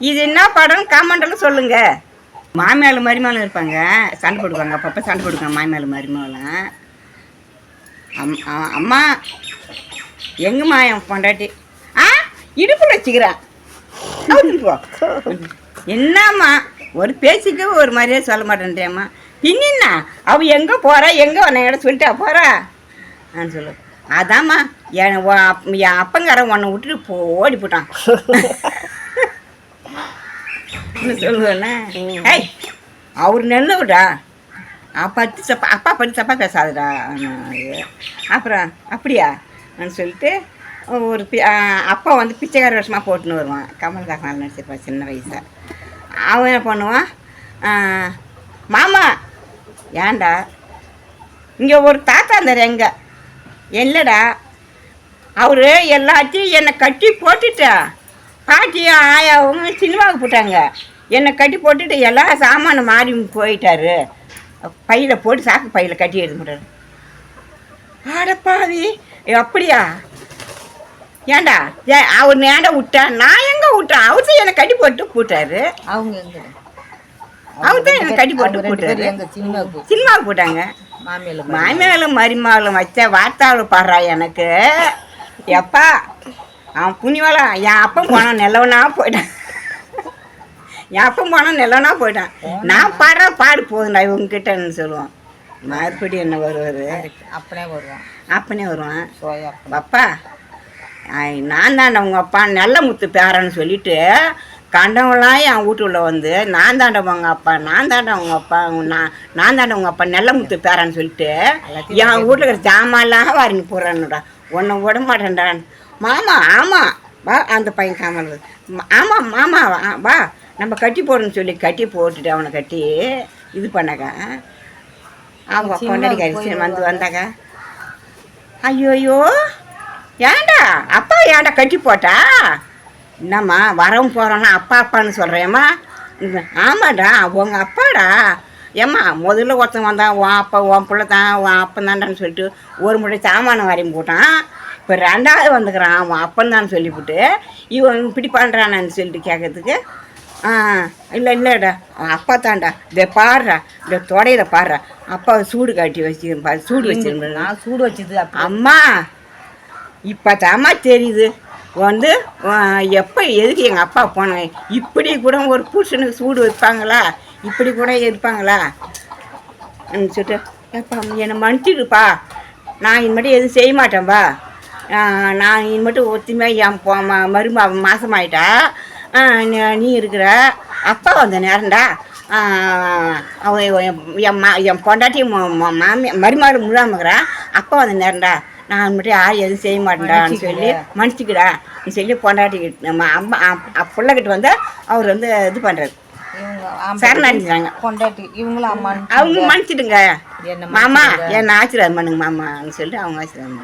இது என்ன படம் காமெண்டில் சொல்லுங்க. மாமியால் மருமகளும் இருப்பாங்க. சண்டை போடுவாங்க அப்பப்போ சண்டை போடுவாங்க மாமியால் மருமகளும் அம் அம்மா எங்கம்மா என் பொண்டாட்டி? ஆ இடுப்பில் வச்சுக்கிறான் என்னம்மா ஒரு பேச்சுக்கு ஒரு மாதிரியே சொல்ல மாட்டேன்றியம்மா. பின்னா அவ எங்கே போகிறா எங்கே உன்னை இடம் சொல்லிட்டா போகிறா நான் சொல்லு அதாம்மா என் உ- அப்பங்காரன் உன்னை விட்டுட்டு ஓடி போட்டான். சொல்லுவேண்ணே ஏய் அவர் நல்லவிடா பத்து சப்பா அப்பா பத்து தப்பா பேசாதடா. அப்புறம் அப்படியா? சொல்லிட்டு ஒரு அப்பா வந்து பிச்சைக்கார வருஷமாக போட்டுன்னு வருவான். கமல்ஹாசன் நடிச்சிருப்பான் சின்ன வயசா அவன் என்ன பண்ணுவான்? மாமா ஏன்டா? இங்கே ஒரு தாத்தா இருந்தார் எங்க இல்லைடா அவர் எல்லாத்தையும் என்னை கட்டி போட்டுட்டா. பாட்டியும் ஆயாவும் சினிமாவுக்கு போட்டாங்க. என்னை கட்டி போட்டுட்டு எல்லா சாமானும் மாறி போயிட்டாரு. பையில் போட்டு சாக்கு பையில் கட்டி எடுத்து போட்டாரு. ஆடப்பாவி அப்படியா? ஏன்டா ஏன் அவர் ஏன்டா விட்டேன் நான் எங்கே விட்டேன்? அவர் தான் என்னை கட்டி போட்டு போட்டாரு. அவங்க எங்க? அவர் தான் என்னை கட்டி போட்டு போட்டாரு. சினிமாவுக்கு? போட்டாங்க. மாமியால மாமியாலும் மருமகளும் வச்ச வார்த்தாவில் பாடுறா எனக்கு. எப்பா அவன் புண்ணியவாளா? என் அப்பன் போனான் நல்லவனா போயிட்டான். என் அப்பன் போனான் நல்லவனா போயிட்டான் நான் பாடுற பாடு போதுண்டா இவங்ககிட்டன்னு சொல்லுவான். மறுபடியும் என்ன வருவார்? அப்படியே வருவான். அப்பனே வருவான். அப்பா நான் தாண்டா உங்கள் அப்பா நல்ல முத்து பேரன்னு சொல்லிட்டு கண்டவங்களாம் என் வீட்டுள்ள வந்து நான் தாண்டா உங்கள் அப்பா நான் தாண்டா உங்கள் அப்பா நான் நான் தாண்டா உங்கள் அப்பா நல்ல முத்து பேரன்னு சொல்லிட்டு என் வீட்டில் இருக்கிற ஜாமான்லாம் வாரிங்க போடுறான்னுடா உன்னை விட மாட்டேன்டா. மாமா ஆமாம் வா அந்த பையன் காமல் ஆமாம் மாமா வா. நம்ம கட்டி போடுன்னு சொல்லி கட்டி போட்டுட்டு அவனை கட்டி இது பண்ணாக்கா அவங்க பொண்டாடி கரிசி வந்து வந்தாங்க ஐயோயோ ஏன்டா அப்பா ஏன்டா கட்டி போட்டா? என்னம்மா வரவும் போகிறோன்னா அப்பா அப்பான்னு சொல்கிறேம்மா ஆமாடா உங்கள் அப்பாடா. ஏம்மா முதல்ல ஒருத்தன் வந்தான் உன் அப்பா உன் பிள்ளை தான் உன் அப்பன் தான்டான்னு சொல்லிட்டு ஒரு முறை சாமானம் வரையும் போட்டான். இப்போ ரெண்டாவது வந்துக்கிறான் அவன் அப்பன் தான் சொல்லிவிட்டு இவன் இப்படி பண்ணுறானான்னு சொல்லிட்டு கேட்கறதுக்கு ஆ இல்லை இல்லைடா. அப்பா தான்டா. இதை பாடுறா இந்த தொடையில பாடுறா அப்பா சூடு காட்டி வச்சிருப்பா சூடு வச்சிருப்பா நான் சூடு வச்சது அம்மா இப்போ தாம்மா தெரியுது. வந்து எப்போ எதுக்கு எங்கள் அப்பா போனாங்க இப்படி கூட ஒரு புருஷனுக்கு சூடு வைப்பாங்களா? இப்படி கூட இருப்பாங்களா? சொல்லிட்டு ஏப்பா என்னை மன்னிச்சிடுப்பா. நான் இனிமேட்டு எதுவும் செய்ய மாட்டேன்பா. நான் இனிமேட்டு ஒத்துமையாக என் மரும மாசமாயிட்டா. ஆஹ் நீ- இருக்கிற அப்பா வந்த நேரம்டா. என் மா என் பொண்டாட்டி மாமி மருமாடு முழாமக்கிறா அப்பா வந்த நேரம்டா. நான் மட்டும் யாரும் எதுவும் செய்ய மாட்டேன்டான்னு சொல்லி மன்னிச்சுக்கிறா நீ சொல்லி பொண்டாட்டிக்கிட்டு நம்ம அம்மா பிள்ளைகிட்ட வந்து அவர் வந்து இது ஆம்பளை சரணடைஞ்சாங்க கொண்டாட்டி இவங்களும் அம்மா அவங்க மன்னிச்சிடுங்க. என்ன மாமா என்ன ஆசீர்வாதம் பண்ணுங்க மாமான்னு சொல்லிட்டு அவங்க ஆசீர்வாதம் பண்ணுங்க.